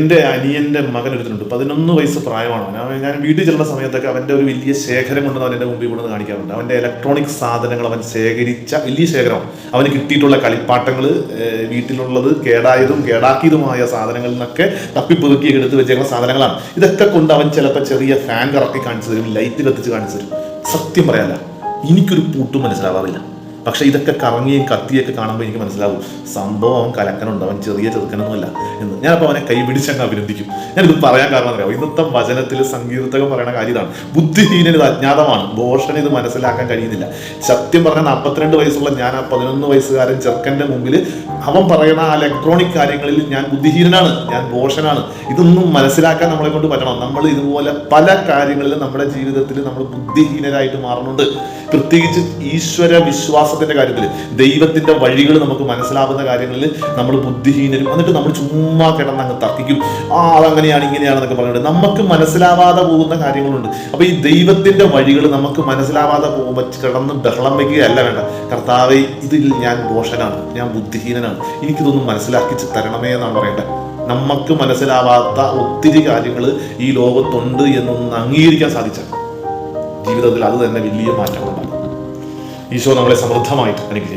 എന്റെ അനിയന്റെ മകൻ എടുത്തിട്ടുണ്ട് പതിനൊന്ന് വയസ്സ് പ്രായമാണ് ഞാൻ വീട്ടിൽ ചെല്ലുന്ന സമയത്തൊക്കെ അവന്റെ ഒരു വലിയ ശേഖരം കൊണ്ട് അവൻ എന്റെ മുമ്പിൽ കൊണ്ടുവന്ന് കാണിക്കാറുണ്ട്. അവന്റെ ഇലക്ട്രോണിക് സാധനങ്ങൾ അവൻ ശേഖരിച്ച വലിയ ശേഖരം. അവന് കിട്ടിയിട്ടുള്ള കളിപ്പാട്ടങ്ങൾ വീട്ടിലുള്ളത് കേടായതും കേടാക്കിയതുമായ സാധനങ്ങളിൽ നിന്നൊക്കെ തപ്പിപ്പുതുക്കി എടുത്ത് വെച്ചേക്കുന്ന സാധനങ്ങളാണ്. ഇതൊക്കെ കൊണ്ട് അവൻ ചിലപ്പോൾ ചെറിയ ഫാൻ കറക്കി കാണിച്ചു തരും ലൈറ്റ് കത്തിച്ച് കാണിച്ചു തരും. സത്യം പറയാല്ല എനിക്കൊരു പൂട്ടും മനസ്സിലാവാറില്ല. പക്ഷെ ഇതൊക്കെ കറങ്ങിയും കത്തിയൊക്കെ കാണുമ്പോൾ എനിക്ക് മനസ്സിലാവും സംഭവം അവൻ കലക്കനുണ്ട് അവൻ ചെറിയ ചെറുക്കനൊന്നുമല്ല എന്ന്. ഞാനപ്പോൾ അവനെ കൈ പിടിച്ചങ്ങ് അഭിനന്ദിക്കും. ഞാനിത് പറയാൻ കാരണം അറിയാം ഇന്നത്തെ വചനത്തിൽ സംഗീതത്തൊക്കെ പറയുന്ന കാര്യം ഇതാണ് ഇത് അജ്ഞാതമാണ്. ഭോഷന് ഇത് മനസ്സിലാക്കാൻ കഴിയുന്നില്ല. സത്യം പറഞ്ഞ നാൽപ്പത്തിരണ്ട് വയസ്സുള്ള ഞാൻ ആ പതിനൊന്ന് വയസ്സുകാരൻ ചെറുക്കന്റെ മുമ്പിൽ അവൻ പറയുന്ന ആ ഇലക്ട്രോണിക് കാര്യങ്ങളിൽ ഞാൻ ബുദ്ധിഹീനനാണ് ഞാൻ ഭോഷനാണ്. ഇതൊന്നും മനസ്സിലാക്കാൻ നമ്മളെ കൊണ്ട് പറ്റണം. നമ്മൾ ഇതുപോലെ പല കാര്യങ്ങളിലും നമ്മുടെ ജീവിതത്തിൽ നമ്മൾ ബുദ്ധിഹീനരായിട്ട് മാറുന്നുണ്ട് പ്രത്യേകിച്ച് ഈശ്വര വിശ്വാസത്തിന്റെ കാര്യത്തിൽ ദൈവത്തിന്റെ വഴികൾ നമുക്ക് മനസ്സിലാവുന്ന കാര്യങ്ങളിൽ നമ്മൾ ബുദ്ധിഹീനരും എന്നിട്ട് നമ്മൾ ചുമ്മാ കിടന്ന് അങ്ങ് തർക്കിക്കും. ആ അതങ്ങനെയാണ് ഇങ്ങനെയാണെന്നൊക്കെ പറഞ്ഞിട്ട് നമുക്ക് മനസ്സിലാവാതെ പോകുന്ന കാര്യങ്ങളുണ്ട്. അപ്പൊ ഈ ദൈവത്തിന്റെ വഴികൾ നമുക്ക് മനസ്സിലാവാതെ പോകുമ്പോൾ കിടന്ന് ബഹളം വയ്ക്കുകയല്ല വേണ്ട. കർത്താവെ ഇതിൽ ഞാൻ ദോഷനാണ് ഞാൻ ബുദ്ധിഹീനനാണ്. എനിക്കിതൊന്നും മനസ്സിലാക്കി തരണമേ എന്നാണ് പറയേണ്ടത്. നമുക്ക് മനസ്സിലാവാത്ത ഒത്തിരി കാര്യങ്ങൾ ഈ ലോകത്തുണ്ട് എന്നൊന്ന് അംഗീകരിക്കാൻ സാധിച്ചാൽ ജീവിതത്തിൽ അത് തന്നെ വലിയ മാറ്റങ്ങളുണ്ടാകും ഈശോ നമ്മളെ സമൃദ്ധമായിട്ട് അനുഗ്രഹിക്കും.